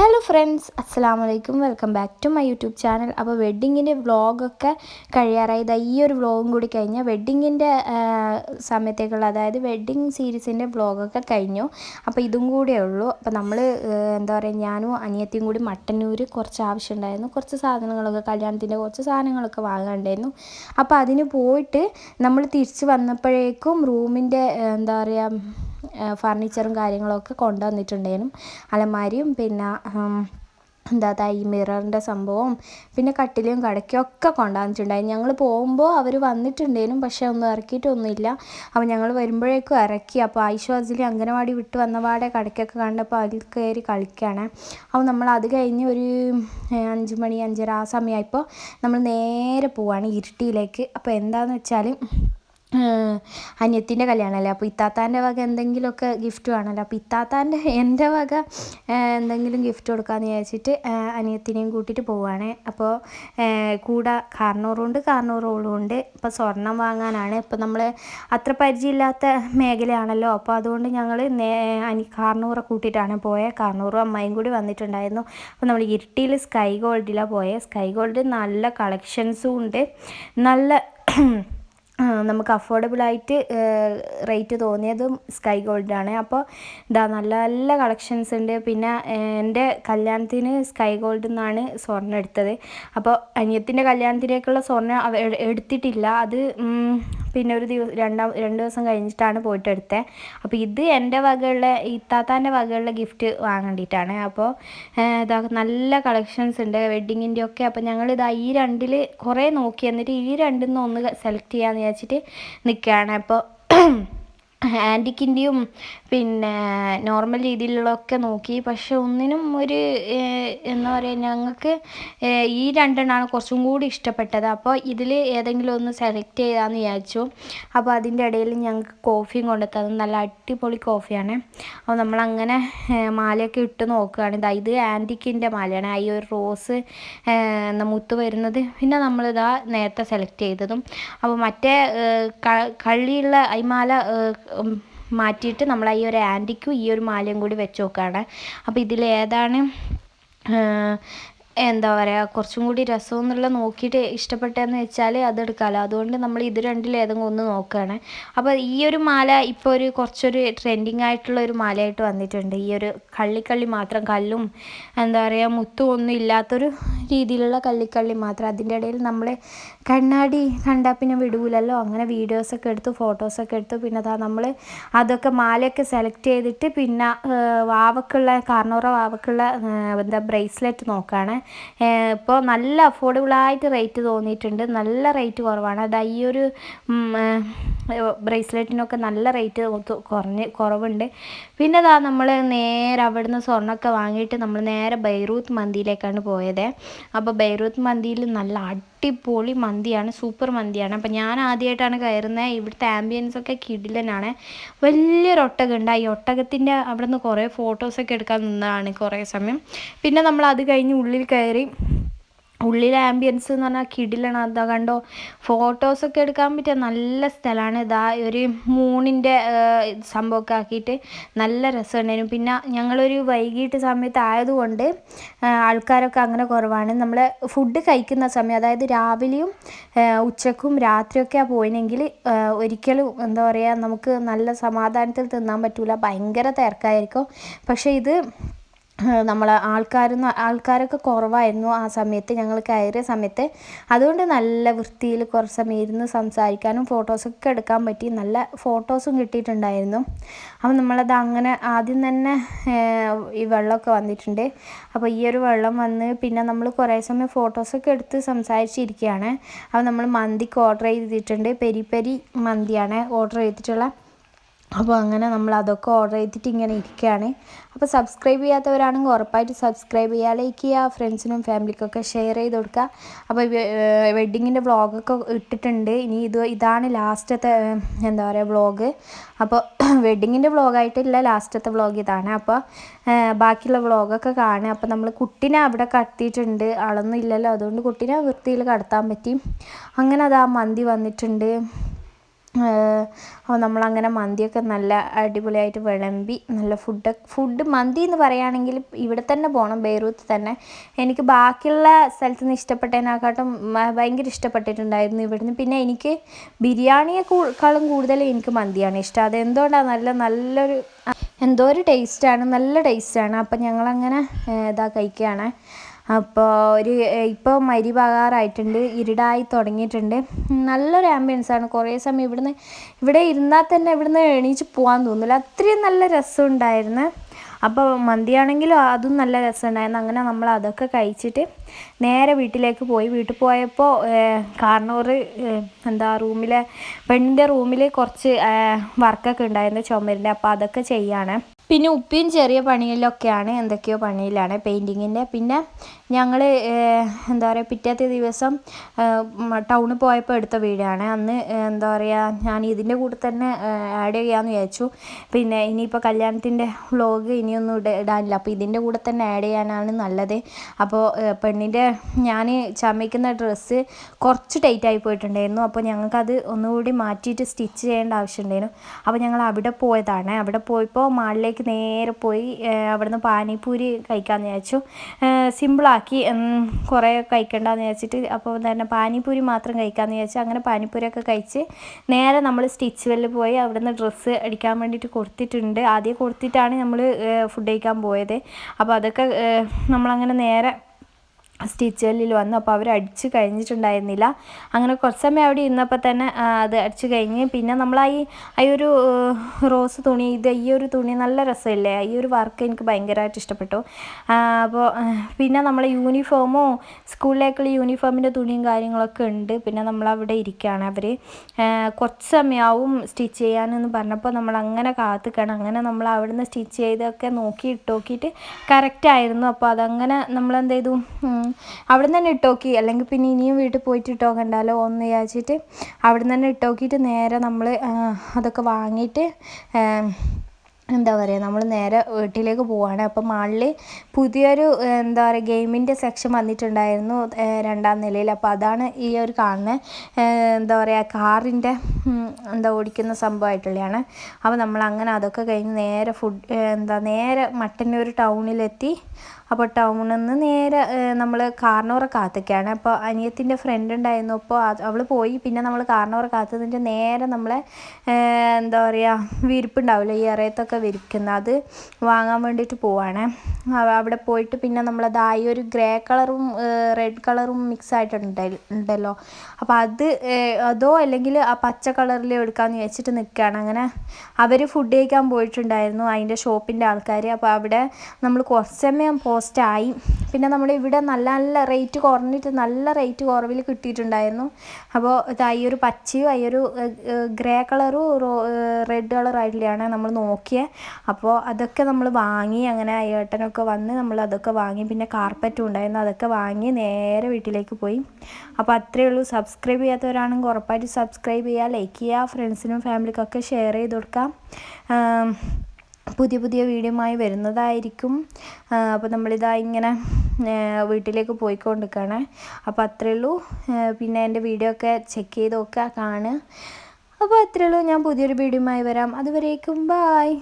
Hello friends അസ്സാം വലൈക്കും welcome back to my YouTube channel അപ്പോൾ വെഡ്ഡിങ്ങിന്റെ വ്ളോഗൊക്കെ കഴിയാറായി. ഈ ഒരു വ്ളോഗും കൂടി കഴിഞ്ഞാൽ വെഡ്ഡിങ്ങിന്റെ സമയത്തേക്കുള്ള അതായത് വെഡ്ഡിങ് സീരീസിന്റെ വ്ളോഗൊക്കെ കഴിഞ്ഞു. അപ്പോൾ ഇതും കൂടെ ഉള്ളൂ. അപ്പോൾ നമ്മൾ എന്താ പറയുക ഞാനും അനിയത്തിയും കൂടി മട്ടന്നൂർ കുറച്ച് ആവശ്യം ഉണ്ടായിരുന്നു കുറച്ച് സാധനങ്ങളൊക്കെ കല്യാണത്തിന്റെ കുറച്ച് സാധനങ്ങളൊക്കെ വാങ്ങാനുണ്ടായിരുന്നു. അപ്പോൾ അതിന് പോയിട്ട് നമ്മൾ തിരിച്ച് വന്നപ്പോഴേക്കും റൂമിന്റെ എന്താ പറയുക ഫർണിച്ചറും കാര്യങ്ങളൊക്കെ കൊണ്ടുവന്നിട്ടുണ്ടായിരുന്നു അലമാരിയും പിന്നെ എന്താ ഈ മിററിന്റെ സംഭവം പിന്നെ കട്ടിലും കടയ്ക്കും ഒക്കെ കൊണ്ടുവന്നിട്ടുണ്ടായിരുന്നു. ഞങ്ങൾ പോകുമ്പോൾ അവർ വന്നിട്ടുണ്ടേനും പക്ഷേ ഒന്നും ഇറക്കിയിട്ടൊന്നുമില്ല. അപ്പോൾ ഞങ്ങൾ വരുമ്പോഴേക്കും ഇറക്കി. അപ്പോൾ ഐശ്വാസിൽ അംഗനവാടി വിട്ട് വന്നപാടെ കടയ്ക്കൊക്കെ കണ്ടപ്പോൾ അതിൽ കയറി കളിക്കുകയാണ് അപ്പോൾ നമ്മൾ അത് കഴിഞ്ഞ് ഒരു അഞ്ച് മണി അഞ്ചര ആ സമയമായപ്പോൾ നമ്മൾ നേരെ പോവാണ് ഇരുട്ടിയിലേക്ക്. അപ്പോൾ എന്താണെന്ന് വെച്ചാൽ അനിയത്തിന്റെ കല്യാണമല്ലേ അപ്പോൾ ഇത്താത്താന്റെ വക എന്തെങ്കിലുമൊക്കെ ഗിഫ്റ്റ് വേണമല്ലോ അപ്പോൾ ഇത്താത്താന്റെ എന്റെ വക എന്തെങ്കിലും ഗിഫ്റ്റ് കൊടുക്കാമെന്ന് വിചാരിച്ചിട്ട് അനിയത്തിനെയും കൂട്ടിയിട്ട് പോവുകയാണ് അപ്പോൾ കൂടെ കാർണൂറുണ്ട് കാർണൂറോളും ഉണ്ട് ഇപ്പോൾ സ്വർണം വാങ്ങാനാണ്. ഇപ്പോൾ നമ്മൾ അത്ര പരിചയമില്ലാത്ത മേഖലയാണല്ലോ. അപ്പോൾ അതുകൊണ്ട് ഞങ്ങൾ അനി കാർണൂറെ കൂട്ടിയിട്ടാണ് പോയത് കാർണൂറും അമ്മയും കൂടി വന്നിട്ടുണ്ടായിരുന്നു. അപ്പോൾ നമ്മൾ ഇരുട്ടിയിൽ സ്കൈ ഗോൾഡിലാണ് പോയത് സ്കൈ ഗോൾഡ് നല്ല കളക്ഷൻസും ഉണ്ട്. നല്ല നമുക്ക് അഫോർഡബിൾ ആയിട്ട് റേറ്റ് തോന്നിയതും സ്കൈ ഗോൾഡാണ് അപ്പോൾ ഇതാ നല്ല നല്ല കളക്ഷൻസ് ഉണ്ട്. പിന്നെ എന്റെ കല്യാണത്തിന് സ്കൈ ഗോൾഡിൽ നിന്നാണ് സ്വർണം എടുത്തത് അപ്പോൾ അനിയത്തിന്റെ കല്യാണത്തിലേക്കുള്ള സ്വർണം എടുത്തിട്ടില്ല. അത് പിന്നെ ഒരു ദിവസം രണ്ടാം രണ്ട് ദിവസം കഴിഞ്ഞിട്ടാണ് പോയിട്ട് എടുത്തത് അപ്പോൾ ഇത് എന്റെ വകയുള്ള ഇത്താത്താന്റെ വകയുള്ള ഗിഫ്റ്റ് വാങ്ങേണ്ടിയിട്ടാണ് അപ്പോൾ ഇതാ നല്ല കളക്ഷൻസ് ഉണ്ട് വെഡ്ഡിങ്ങിന്റെ ഒക്കെ. അപ്പോൾ ഞങ്ങൾ ഇതാ ഈ രണ്ടിൽ കുറേ നോക്കി. എന്നിട്ട് ഈ രണ്ടിൽ നിന്ന് ഒന്ന് സെലക്ട് ചെയ്യാമെന്ന് വിചാരിച്ചിട്ട് നിൽക്കുകയാണ് അപ്പോൾ ആന്റിക്കിന്റെയും പിന്നെ നോർമൽ രീതിയിലുള്ളതൊക്കെ നോക്കി. പക്ഷെ ഒന്നിനും ഒരു എന്താ പറയുക ഞങ്ങൾക്ക് ഈ രണ്ടെണ്ണമാണ് കുറച്ചും കൂടി ഇഷ്ടപ്പെട്ടത്. അപ്പോൾ ഇതിൽ ഏതെങ്കിലും ഒന്ന് സെലക്ട് ചെയ്യാമെന്ന് വിചാരിച്ചു. അപ്പോൾ അതിന്റെ ഇടയിൽ ഞങ്ങൾക്ക് കോഫിയും കൊണ്ടുത്തത്. നല്ല അടിപൊളി കോഫിയാണ്. അപ്പോൾ നമ്മളങ്ങനെ മാലയൊക്കെ ഇട്ട് നോക്കുകയാണ്. ഇതാ ഇത് ആന്റിക്കിന്റെ മാലയാണ്. ഈ ഒരു റോസ് മുത്ത് വരുന്നത്. പിന്നെ നമ്മളിതാ നേരത്തെ സെലക്ട് ചെയ്തതും. അപ്പോൾ മറ്റേ കള്ളിയുള്ള അയ്മാല മാല മാറ്റിയിട്ട് നമ്മൾ ഈ ഒരു ആന്റിക്കും ഈ ഒരു മാലയും കൂടി വെച്ച് നോക്കുകയാണ് അപ്പോൾ ഇതിൽ ഏതാണ് എന്താ പറയുക കുറച്ചും കൂടി രസം എന്നുള്ള നോക്കിയിട്ട് ഇഷ്ടപ്പെട്ടതെന്ന് വെച്ചാൽ അതെടുക്കാമല്ലോ അതുകൊണ്ട് നമ്മൾ ഇത് രണ്ടിൽ ഏതെങ്കിലും ഒന്ന് നോക്കുകയാണ് അപ്പോൾ ഈ ഒരു മാല ഇപ്പോൾ ഒരു കുറച്ചൊരു ട്രെൻഡിങ് ആയിട്ടുള്ള ഒരു മാലയായിട്ട് വന്നിട്ടുണ്ട്. ഈ ഒരു കള്ളിക്കള്ളി മാത്രം കല്ലും എന്താ പറയുക മുത്തും ഒന്നും ഇല്ലാത്തൊരു രീതിയിലുള്ള കള്ളിക്കള്ളി മാത്രം. അതിന്റെ ഇടയിൽ നമ്മൾ കണ്ണാടി കണ്ടാൽ പിന്നെ വിടൂലല്ലോ. അങ്ങനെ വീഡിയോസൊക്കെ എടുത്തു ഫോട്ടോസൊക്കെ എടുത്തു പിന്നെ അതാ നമ്മൾ അതൊക്കെ മാലയൊക്കെ സെലക്ട് ചെയ്തിട്ട് പിന്നെ വാവക്കുള്ള കാർണോറ വാവക്കുള്ള എന്താ ബ്രേസ്ലെറ്റ് നോക്കുകയാണ് ഇപ്പോൾ നല്ല അഫോർഡബിൾ ആയിട്ട് റേറ്റ് തോന്നിയിട്ടുണ്ട്. നല്ല റേറ്റ് കുറവാണ്. അത് ഈ ഒരു ബ്രേസ്ലെറ്റിനൊക്കെ നല്ല റേറ്റ് കുറഞ്ഞ് കുറവുണ്ട്. പിന്നെ അതാ നമ്മൾ നേരെ അവിടുന്ന് സ്വർണമൊക്കെ വാങ്ങിയിട്ട് നമ്മൾ നേരെ ബൈറൂത്ത് മന്തിയിലേക്കാണ് പോയത്. അപ്പോൾ ബൈറൂത്ത് മന്തിയിൽ നല്ല അടിപൊളി മന്തിയാണ്. സൂപ്പർ മന്തിയാണ്. അപ്പോൾ ഞാൻ ആദ്യമായിട്ടാണ് കയറുന്നത് ഇവിടുത്തെ ആംബിയൻസ് ഒക്കെ കിടിലനാണ്. വലിയൊരു ഒട്ടകം ഉണ്ട്. ഈ ഒട്ടകത്തിന്റെ അവിടെ നിന്ന് കുറേ ഫോട്ടോസൊക്കെ എടുക്കാൻ നിന്നതാണ് കുറേ സമയം. പിന്നെ നമ്മൾ അത് കഴിഞ്ഞ് ഉള്ളിൽ കയറി. ഉള്ളിലെ ആംബിയൻസ് എന്ന് പറഞ്ഞാൽ കിടിലാണ്. അതാ കണ്ടോ? ഫോട്ടോസൊക്കെ എടുക്കാൻ പറ്റിയ നല്ല സ്ഥലമാണ് ഇതാ ഒരു മൂണിന്റെ സംഭവമൊക്കെ ആക്കിയിട്ട് നല്ല രസമുണ്ടായിരുന്നു. പിന്നെ ഞങ്ങളൊരു വൈകിട്ട് സമയത്ത് ആയതുകൊണ്ട് ആൾക്കാരൊക്കെ അങ്ങനെ കുറവാണ്. നമ്മൾ ഫുഡ് കഴിക്കുന്ന സമയം അതായത് രാവിലെയും ഉച്ചക്കും രാത്രിയൊക്കെ പോയിനെങ്കിൽ ഒരിക്കലും എന്താ പറയുക നമുക്ക് നല്ല സമാധാനത്തിൽ തിന്നാൻ പറ്റില്ല ഭയങ്കര തിരക്കായിരിക്കും. പക്ഷേ ഇത് നമ്മൾ ആൾക്കാരൊന്നും ആൾക്കാരൊക്കെ കുറവായിരുന്നു ആ സമയത്ത് ഞങ്ങൾ കയറിയ സമയത്ത്. അതുകൊണ്ട് നല്ല വൃത്തിയിൽ കുറച്ച് സമയം ഇരുന്ന് സംസാരിക്കാനും ഫോട്ടോസൊക്കെ എടുക്കാൻ പറ്റി. നല്ല ഫോട്ടോസും കിട്ടിയിട്ടുണ്ടായിരുന്നു. അപ്പം നമ്മളത് അങ്ങനെ ആദ്യം തന്നെ ഈ വെള്ളമൊക്കെ വന്നിട്ടുണ്ട്. അപ്പോൾ ഈ ഒരു വെള്ളം വന്ന് പിന്നെ നമ്മൾ കുറേ സമയം ഫോട്ടോസൊക്കെ എടുത്ത് സംസാരിച്ചിരിക്കുകയാണ്. അപ്പോൾ നമ്മൾ മന്തിക്ക് ഓർഡർ ചെയ്തിട്ടുണ്ട്. പെരി പെരി മന്തിയാണ് ഓർഡർ ചെയ്തിട്ടുള്ള. അപ്പോൾ അങ്ങനെ നമ്മൾ അതൊക്കെ ഓർഡർ ചെയ്തിട്ട് ഇങ്ങനെ ഇരിക്കുകയാണ്. അപ്പോൾ സബ്സ്ക്രൈബ് ചെയ്യാത്തവരാണെങ്കിൽ ഉറപ്പായിട്ട് സബ്സ്ക്രൈബ് ചെയ്യുക ലൈക്ക് ചെയ്യുക ഫ്രണ്ട്സിനും ഫാമിലിക്കൊക്കെ ഷെയർ ചെയ്ത് കൊടുക്കുക. അപ്പോൾ വെഡ്ഡിങ്ങിന്റെ വ്ളോഗൊക്കെ ഇട്ടിട്ടുണ്ട്. ഇനി ഇത് ഇതാണ് ലാസ്റ്റത്തെ എന്താ പറയുക വ്ളോഗ് അപ്പോൾ വെഡ്ഡിങ്ങിന്റെ വ്ളോഗായിട്ടില്ല ലാസ്റ്റത്തെ വ്ളോഗ് ഇതാണ്. അപ്പോൾ ബാക്കിയുള്ള വ്ളോഗൊക്കെ കാണുക. അപ്പോൾ നമ്മൾ കുട്ടീനെ അവിടെ കടത്തിയിട്ടുണ്ട്. ആളൊന്നും ഇല്ലല്ലോ. അതുകൊണ്ട് കുട്ടീനെ വൃത്തിയിൽ കടത്താൻ പറ്റി. അങ്ങനെ അത് ആ മന്തി വന്നിട്ടുണ്ട്. നമ്മളങ്ങനെ മന്തിയൊക്കെ നല്ല അടിപൊളിയായിട്ട് വിളമ്പി നല്ല ഫുഡ് ഫുഡ് മന്തി എന്ന് പറയുകയാണെങ്കിൽ ഇവിടെ തന്നെ പോകണം ബെയ്റൂത്ത് തന്നെ. എനിക്ക് ബാക്കിയുള്ള സ്ഥലത്ത് നിന്ന് ഇഷ്ടപ്പെട്ടതിനെക്കാട്ടും ഭയങ്കര ഇഷ്ടപ്പെട്ടിട്ടുണ്ടായിരുന്നു ഇവിടുന്ന്. പിന്നെ എനിക്ക് ബിരിയാണിയെക്കാളും കൂടുതൽ എനിക്ക് മന്തിയാണ് ഇഷ്ടം. അതെന്തുകൊണ്ടാണ്? നല്ല നല്ലൊരു എന്തോ ഒരു ടേസ്റ്റാണ് നല്ല ടേസ്റ്റാണ് അപ്പം ഞങ്ങളങ്ങനെ ഇതാ കഴിക്കുകയാണ്. അപ്പോൾ ഒരു ഇപ്പോൾ മരിഭാകാറായിട്ടുണ്ട് ഇരുടായി തുടങ്ങിയിട്ടുണ്ട്. നല്ലൊരു ആംബിയൻസ് ആണ്. കുറേ സമയം ഇവിടുന്ന് ഇവിടെ ഇരുന്നാൽ തന്നെ ഇവിടുന്ന് എണീച്ച് പോകാൻ തോന്നില്ല അത്രയും നല്ല രസം ഉണ്ടായിരുന്നു. അപ്പോൾ മന്തിയാണെങ്കിലും അതും നല്ല രസമുണ്ടായിരുന്നു അങ്ങനെ നമ്മൾ അതൊക്കെ കഴിച്ചിട്ട് നേരെ വീട്ടിലേക്ക് പോയി. വീട്ടിൽ പോയപ്പോൾ കാർണോർ എന്താ റൂമിലെ പെണ്ണിന്റെ റൂമിൽ കുറച്ച് വർക്കൊക്കെ ഉണ്ടായിരുന്നു ചുമരിന്റെ. അപ്പോൾ അതൊക്കെ ചെയ്യാണ്. പിന്നെ ഉപ്പിയും ചെറിയ പണിയിലൊക്കെയാണ് എന്തൊക്കെയോ പണിയിലാണ് പെയിന്റിങ്ങിന്റെ. പിന്നെ ഞങ്ങൾ എന്താ പറയുക പിറ്റേത്തെ ദിവസം ടൗണിൽ പോയപ്പോൾ എടുത്ത വീടാണ്. അന്ന് എന്താ പറയുക ഞാൻ ഇതിന്റെ കൂടെ തന്നെ ആഡ് ചെയ്യാമെന്ന് വിചാരിച്ചു. പിന്നെ ഇനിയിപ്പോൾ കല്യാണത്തിന്റെ വ്ളോഗ് ഇനിയൊന്നും ഇട ഇടാനില്ല. അപ്പോൾ ഇതിന്റെ കൂടെ തന്നെ ആഡ് ചെയ്യാനാണ് നല്ലത്. അപ്പോൾ പെണ്ണിന്റെ ഞാൻ ചമയ്ക്കുന്ന ഡ്രസ്സ് കുറച്ച് ടൈറ്റ് ആയി പോയിട്ടുണ്ടായിരുന്നു. അപ്പോൾ ഞങ്ങൾക്കത് ഒന്നുകൂടി മാറ്റിയിട്ട് സ്റ്റിച്ച് ചെയ്യേണ്ട ആവശ്യമുണ്ടായിരുന്നു അപ്പോൾ ഞങ്ങൾ അവിടെ പോയതാണ്. അവിടെ പോയപ്പോൾ മാളിലേക്ക് നേരെ പോയി അവിടുന്ന് പാനിപ്പൂരി കഴിക്കാമെന്ന് വിചാരിച്ചു. സിമ്പിളാക്കി കുറേ കഴിക്കണ്ടെന്ന് വിചാരിച്ചിട്ട് അപ്പോൾ തന്നെ പാനിപ്പൂരി മാത്രം കഴിക്കാമെന്ന് വിചാരിച്ചു. അങ്ങനെ പാനിപൂരിയൊക്കെ കഴിച്ച് നേരെ നമ്മൾ സ്റ്റിച്ച് വെല്ല് പോയി അവിടുന്ന് ഡ്രസ്സ് അടിക്കാൻ വേണ്ടിയിട്ട് കൊടുത്തിട്ടുണ്ട്. ആദ്യം കൊടുത്തിട്ടാണ് നമ്മൾ ഫുഡ് കഴിക്കാൻ പോയത്. അപ്പോൾ അതൊക്കെ നമ്മളങ്ങനെ നേരെ സ്റ്റിച്ചുകളിൽ വന്നു അപ്പോൾ അവർ അടിച്ച് കഴിഞ്ഞിട്ടുണ്ടായിരുന്നില്ല. അങ്ങനെ കുറച്ച് സമയം അവിടെ ഇരുന്നപ്പോൾ തന്നെ അത് അടിച്ച് കഴിഞ്ഞ് പിന്നെ നമ്മൾ ആ ഈ ഒരു റോസ് തുണി ഇത് ഈ ഒരു തുണി നല്ല രസമില്ലേ? ഈ ഒരു വർക്ക് എനിക്ക് ഭയങ്കരമായിട്ട് ഇഷ്ടപ്പെട്ടു. അപ്പോൾ പിന്നെ നമ്മൾ യൂണിഫോമോ സ്കൂളിലേക്കുള്ള യൂണിഫോമിന്റെ തുണിയും കാര്യങ്ങളൊക്കെ ഉണ്ട്. പിന്നെ നമ്മൾ അവിടെ ഇരിക്കുകയാണ് അവർ കുറച്ച് സമയമാവും സ്റ്റിച്ച് ചെയ്യാനെന്ന് പറഞ്ഞപ്പോൾ നമ്മൾ അങ്ങനെ കാത്തുക്കണം. അങ്ങനെ നമ്മൾ അവിടുന്ന് സ്റ്റിച്ച് ചെയ്തൊക്കെ നോക്കി ഇട്ട് നോക്കിയിട്ട് കറക്റ്റായിരുന്നു അപ്പോൾ അതങ്ങനെ നമ്മൾ എന്ത് ചെയ്തു? അവിടെ തന്നെ ഇട്ടോക്കി. അല്ലെങ്കിൽ പിന്നെ ഇനിയും വീട്ടിൽ പോയിട്ട് ഇട്ടോക്കണ്ടല്ലോ ഒന്ന് വിചാരിച്ചിട്ട് അവിടെ നിന്ന് തന്നെ ഇട്ടോക്കിയിട്ട് നേരെ നമ്മൾ അതൊക്കെ വാങ്ങിയിട്ട് എന്താ പറയുക നമ്മൾ നേരെ വീട്ടിലേക്ക് പോവുകയാണ് അപ്പം മാളിൽ പുതിയൊരു എന്താ പറയുക ഗെയിമിന്റെ സെക്ഷൻ വന്നിട്ടുണ്ടായിരുന്നു രണ്ടാം നിലയിൽ. അപ്പോൾ അതാണ് ഈ ഒരു കാണുന്ന എന്താ പറയുക കാറിന്റെ എന്താ ഓടിക്കുന്ന സംഭവമായിട്ടുള്ളതാണ്. അപ്പോൾ നമ്മൾ അങ്ങനെ അതൊക്കെ കഴിഞ്ഞ് നേരെ ഫുഡ് എന്താ നേരെ മട്ടന്നൂർ ടൗണിലെത്തി. അപ്പോൾ ടൗണിൽ നിന്ന് നേരെ നമ്മൾ കാർണോറ കാത്തിക്കുകയാണ് അപ്പോൾ അനിയത്തിന്റെ ഫ്രണ്ട് ഉണ്ടായിരുന്നു. അപ്പോൾ അവൾ പോയി. പിന്നെ നമ്മൾ കാർണോറ കാത്തു നിന്നിട്ട് നേരെ നമ്മളെ എന്താ പറയുക വിരിപ്പുണ്ടാവില്ല ഈ ഇറയത്തൊക്കെ വിരിക്കുന്ന അത് വാങ്ങാൻ വേണ്ടിയിട്ട് പോവാണ്. അവിടെ പോയിട്ട് പിന്നെ നമ്മളത് ആ ഒരു ഗ്രേ കളറും റെഡ് കളറും മിക്സ് ആയിട്ടുണ്ടല്ലോ അപ്പോൾ അത് അതോ അല്ലെങ്കിൽ ആ പച്ച കളറിൽ എടുക്കാമെന്ന് വെച്ചിട്ട് നിൽക്കുകയാണ് അങ്ങനെ അവർ ഫുഡ് കഴിക്കാൻ പോയിട്ടുണ്ടായിരുന്നു. അതിന്റെ ഷോപ്പിന്റെ ആൾക്കാർ അപ്പോൾ അവിടെ നമ്മൾ കുറച്ച് സമയം പോസ്റ്റായി പിന്നെ നമ്മൾ ഇവിടെ നല്ല നല്ല റേറ്റ് കുറഞ്ഞിട്ട് നല്ല റേറ്റ് കുറവിൽ കിട്ടിയിട്ടുണ്ടായിരുന്നു. അപ്പോൾ ഇത് ഈ ഒരു പച്ചയും ഈ ഒരു ഗ്രേ കളറും റെഡ് കളറായിട്ടുള്ളതാണ് നമ്മൾ നോക്കിയത് അപ്പോൾ അതൊക്കെ നമ്മൾ വാങ്ങി അങ്ങനെ ഏട്ടനൊക്കെ വന്ന് നമ്മൾ അതൊക്കെ വാങ്ങി പിന്നെ കാർപ്പറ്റും ഉണ്ടായിരുന്നു അതൊക്കെ വാങ്ങി നേരെ വീട്ടിലേക്ക് പോയി. അപ്പോൾ അത്രയേ ഉള്ളൂ. സബ്സ്ക്രൈബ് ചെയ്യാത്തവരാണെങ്കിൽ ഉറപ്പായിട്ട് സബ്സ്ക്രൈബ് ചെയ്യുക ലൈക്ക് ചെയ്യുക ഫ്രണ്ട്സിനും ഫാമിലിക്കൊക്കെ ഷെയർ ചെയ്ത് കൊടുക്കാം പുതിയ പുതിയ വീഡിയോമായി വരുന്നതായിരിക്കും. അപ്പോൾ നമ്മളിതാ ഇങ്ങനെ വീട്ടിലേക്ക് പോയിക്കൊണ്ടിരിക്കുകയാണ്. അപ്പോൾ അത്രയേ ഉള്ളൂ. പിന്നെ എന്റെ വീഡിയോ ഒക്കെ ചെക്ക് ചെയ്ത് നോക്കുക കാണുക. അപ്പോൾ അത്രയേ ഉള്ളൂ. ഞാൻ പുതിയൊരു വീഡിയോയുമായി വരാം. അതുവരേക്കും ബായ്